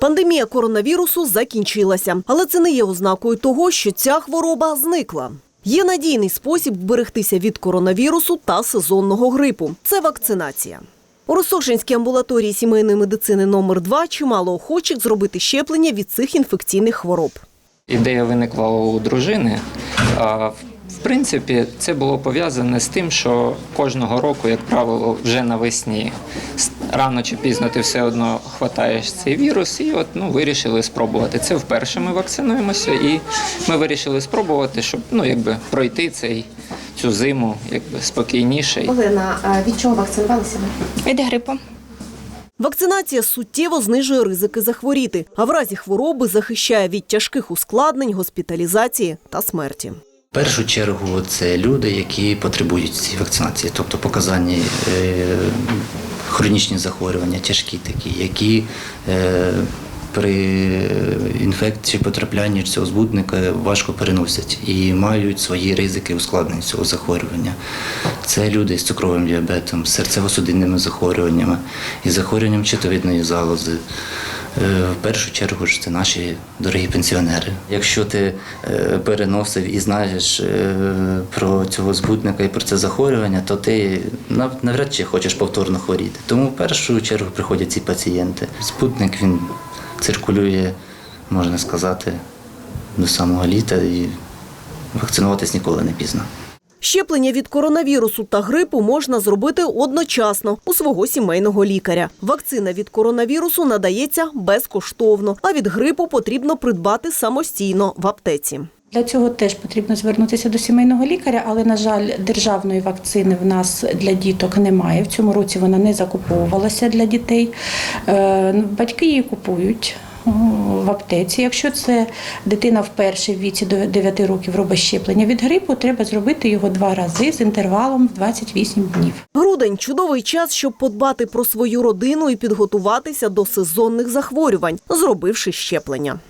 Пандемія коронавірусу закінчилася, але це не є ознакою того, що ця хвороба зникла. Є надійний спосіб вберегтися від коронавірусу та сезонного грипу це вакцинація. У Росошинській амбулаторії сімейної медицини номер 2 чимало охочих зробити щеплення від цих інфекційних хвороб. Ідея виникла у дружини. В принципі, це було пов'язане з тим, що кожного року, як правило, вже навесні рано чи пізно ти все одно хватаєш цей вірус, і от ну вирішили спробувати. Це вперше ми вакцинуємося, і ми вирішили спробувати, щоб ну якби пройти цей цю зиму якби спокійніше. Олена, а від чого вакцинувалися ви? Від грипу. Вакцинація суттєво знижує ризики захворіти, а в разі хвороби захищає від тяжких ускладнень, госпіталізації та смерті. В першу чергу це люди, які потребують цієї вакцинації, тобто показані е, хронічні захворювання, тяжкі такі, які е, при інфекції потраплянні цього збудника важко переносять і мають свої ризики ускладнень цього захворювання. Це люди з цукровим діабетом, серцево-судинними захворюваннями і захворюванням щитовидної залози. Е, В першу чергу ж це наші дорогі пенсіонери. Якщо ти е, переносив і знаєш е, про цього збутника і про це захворювання, то ти навряд чи хочеш повторно хворіти. Тому в першу чергу приходять ці пацієнти. Спутник він циркулює, можна сказати, до самого літа і вакцинуватись ніколи не пізно. Щеплення від коронавірусу та грипу можна зробити одночасно у свого сімейного лікаря. Вакцина від коронавірусу надається безкоштовно, а від грипу потрібно придбати самостійно в аптеці. Для цього теж потрібно звернутися до сімейного лікаря, але на жаль, державної вакцини в нас для діток немає. В цьому році вона не закуповувалася для дітей. Е, Батьки її купують. В аптеці, якщо це дитина вперше в віці до 9 років робить щеплення від грипу, треба зробити його два рази з інтервалом в 28 днів. Грудень чудовий час, щоб подбати про свою родину і підготуватися до сезонних захворювань, зробивши щеплення.